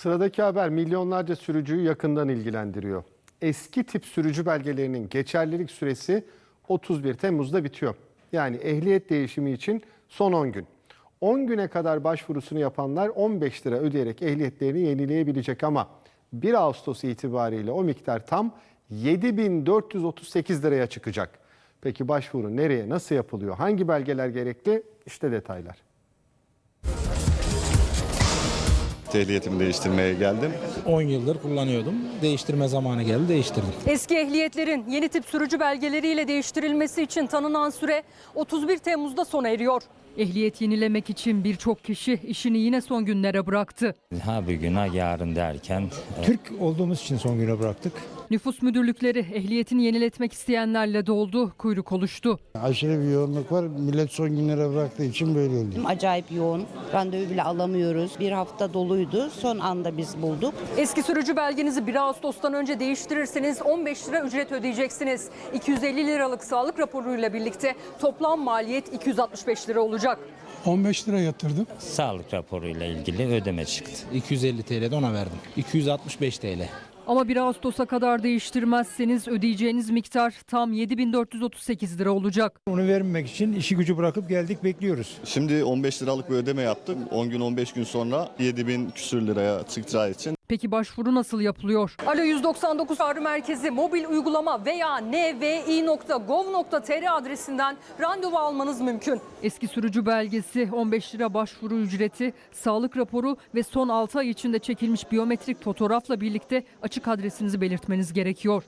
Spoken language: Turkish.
Sıradaki haber milyonlarca sürücüyü yakından ilgilendiriyor. Eski tip sürücü belgelerinin geçerlilik süresi 31 Temmuz'da bitiyor. Yani ehliyet değişimi için son 10 gün. 10 güne kadar başvurusunu yapanlar 15 lira ödeyerek ehliyetlerini yenileyebilecek ama 1 Ağustos itibariyle o miktar tam 7438 liraya çıkacak. Peki başvuru nereye, nasıl yapılıyor, hangi belgeler gerekli? İşte detaylar. Ehliyetimi değiştirmeye geldim. 10 yıldır kullanıyordum. Değiştirme zamanı geldi, değiştirdim. Eski ehliyetlerin yeni tip sürücü belgeleriyle değiştirilmesi için tanınan süre 31 Temmuz'da sona eriyor. Ehliyet yenilemek için birçok kişi işini yine son günlere bıraktı. Ha bugün ha yarın derken Türk olduğumuz için son güne bıraktık. Nüfus müdürlükleri ehliyetini yeniletmek isteyenlerle doldu, kuyruk oluştu. Aşırı bir yoğunluk var. Millet son günlere bıraktığı için böyle oluyor. Acayip yoğun. Randevu bile alamıyoruz. Bir hafta doluydu. Son anda biz bulduk. Eski sürücü belgenizi 1 Ağustos'tan önce değiştirirseniz 15 lira ücret ödeyeceksiniz. 250 liralık sağlık raporuyla birlikte toplam maliyet 265 lira olacak. 15 lira yatırdım. sağlık raporuyla ilgili ödeme çıktı. 250 TL de ona verdim. 265 TL. Ama 1 Ağustos'a kadar değiştirmezseniz ödeyeceğiniz miktar tam 7438 lira olacak. Onu vermemek için işi gücü bırakıp geldik bekliyoruz. Şimdi 15 liralık bir ödeme yaptım. 10 gün 15 gün sonra 7000 küsür liraya çıkacağı için Peki başvuru nasıl yapılıyor? Alo 199 çağrı merkezi mobil uygulama veya nvi.gov.tr adresinden randevu almanız mümkün. Eski sürücü belgesi, 15 lira başvuru ücreti, sağlık raporu ve son 6 ay içinde çekilmiş biyometrik fotoğrafla birlikte açık adresinizi belirtmeniz gerekiyor.